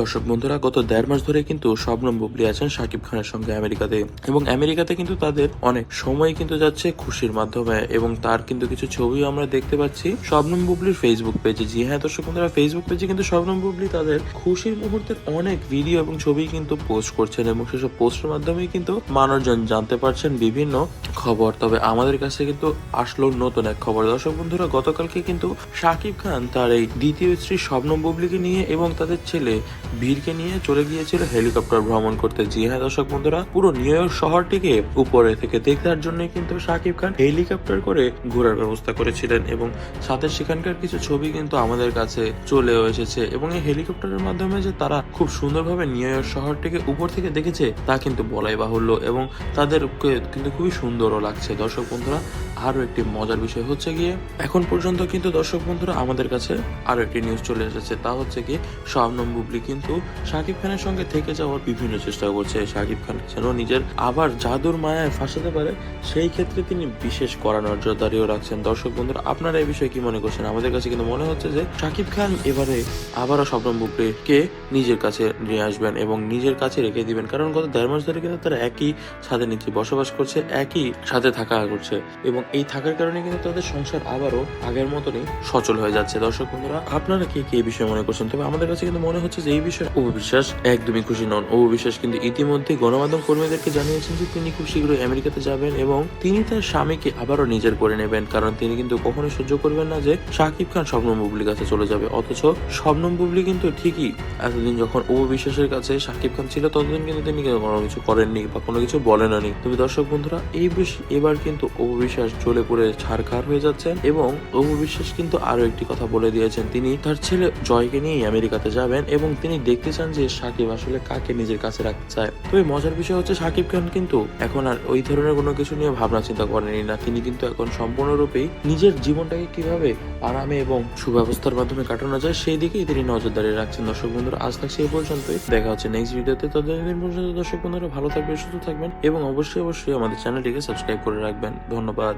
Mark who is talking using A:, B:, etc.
A: দর্শক বন্ধুরা, গত দেড় মাস ধরে কিন্তু শবনম বুবলি আছেন শাকিব খানের সঙ্গে আমেরিকাতে। এবং আমেরিকাতে কিন্তু তাদের অনেক সময় কিন্তু যাচ্ছে খুশির মাধ্যমে। এবং তার কিন্তু কিছু ছবিও আমরা দেখতে পাচ্ছি শবনম বুবলির ফেসবুক পেজে জি হ্যাঁ দর্শক বন্ধুরা ফেসবুক পেজে কিন্তু শবনম বুবলি তাদের খুশির মুহূর্তের অনেক ভিডিও এবং ছবি কিন্তু পোস্ট করছেন এবং সেসব পোস্টের মাধ্যমেই কিন্তু মানুষজন জানতে পারছেন বিভিন্ন খবর। তবে আমাদের কাছে কিন্তু আসলো নতুন এক খবর। দর্শক বন্ধুরা, গতকালকে কিন্তু শাকিব খান তার এই দ্বিতীয় স্ত্রী শবনম বুবলিকে নিয়ে এবং তাদের ছেলে বীরকে নিয়ে চলে গিয়েছিল হেলিকপ্টার ভ্রমণ করতে। জি হ্যাঁ দর্শক বন্ধুরা, পুরো নিউ ইয়র্ক শহরটিকে উপরে থেকে দেখার জন্য কিন্তু শাকিব খান হেলিকপ্টার করে ঘোরার ব্যবস্থা করেছিলেন এবং সাথে সেখানকার কিছু ছবি কিন্তু আমাদের কাছে চলেও এসেছে এবং এই হেলিকপ্টারের মাধ্যমে যে তারা খুব সুন্দরভাবে নিউ ইয়র্ক শহরটিকে উপর থেকে দেখেছে, তা কিন্তু বলাই বাহুল্য এবং তাদেরকে কিন্তু খুবই সুন্দরও লাগছে। দর্শক বন্ধুরা আরও একটি মজার বিষয় হচ্ছে গিয়ে, এখন পর্যন্ত কিন্তু দর্শক বন্ধুরা আমাদের কাছে আরও একটি নিউজ চলে এসেছে, তা হচ্ছে কি শবনম বুবলি কিন্তু শাকিব খানের সঙ্গে থেকে যাওয়ার বিভিন্ন চেষ্টা করছে। শাকিব খান যেন নিজের আবার জাদুর মায়ায় ফাঁসাতে পারে, সেই ক্ষেত্রে তিনি বিশেষ কড়া নজরদারিও রাখছেন। দর্শক বন্ধুরা, আপনারা এই বিষয়ে কি মনে করছেন? আমাদের কাছে কিন্তু মনে হচ্ছে যে শাকিব খান এবারে আবারও শবনম বুবলিকে নিজের কাছে নিয়ে আসবেন এবং নিজের কাছে রেখে দিবেন। কারণ গত দেড় মাস ধরে কিন্তু তারা একই ছাদের নিচে বসবাস করছে, একই সাথে থাকা করছে এবং এই থাকার কারণে কিন্তু তাদের সংসার আবারও আগের মতনই সচল হয়ে যাচ্ছে। দর্শক বন্ধুরা, আপনারা কি কি এই বিষয়ে মনে করছেন? তবে আমাদের কাছে কিন্তু মনে হচ্ছে যে এই বিষয়ে অপু বিশ্বাস একদমই খুশি নন। অপু বিশ্বাস কিন্তু ইতিমধ্যে গণমাধ্যম কর্মীদেরকে জানিয়েছেন যে তিনি খুব শীঘ্রই আমেরিকাতে যাবেন এবং তিনি তার স্বামীকে আবারও নিজের করে নেবেন। কারণ তিনি কিন্তু কখনোই সহ্য করবেন না যে শাকিব খান শবনম বুবলির কাছে চলে যাবে। অথচ শবনম বুবলি কিন্তু ঠিকই এতদিন যখন অপু বিশ্বাসের কাছে শাকিব খান ছিল, ততদিন কিন্তু তিনি কোনো কিছু করেননি বা কোনো কিছু বলেননি। তুমি দর্শক বন্ধুরা, এই এবার কিন্তু অপু বিশ্বাস জ্বলে পড়ে ছাড়খাড় হয়ে যাচ্ছেন এবং অপু বিশ্বাস কিন্তু আরও একটি কথা বলে দিয়েছেন। তিনি তার ছেলে জয়কে নিয়ে আমেরিকাতে যাবেন এবং তিনি দেখতে চান যে সাকিব আসলে কাকে নিজের কাছে রাখতে চায়? তবে মজার বিষয় হচ্ছে সাকিব খান কিন্তু এখন আর ওই ধরনের কোনো কিছু নিয়ে ভাবনা চিন্তা করেনি না। তিনি কিন্তু এখন সম্পূর্ণরূপেই নিজের জীবনটাকে কীভাবে আরামে এবং সুব্যবস্থার মাধ্যমে কাটানো যায়, সেই দিকেই তিনি নজরদারি রাখছেন। দর্শক বন্ধুরা, আজ থাকছে এই পর্যন্তই। দেখা হচ্ছে নেক্সট ভিডিওতে। ততদিন পর্যন্ত দর্শক বন্ধুরা, ভালো থাকবেন, সুস্থ থাকবেন এবং অবশ্যই অবশ্যই আমাদের চ্যানেলটিকে সাবস্ক্রাইব করে রাখবেন। ধন্যবাদ।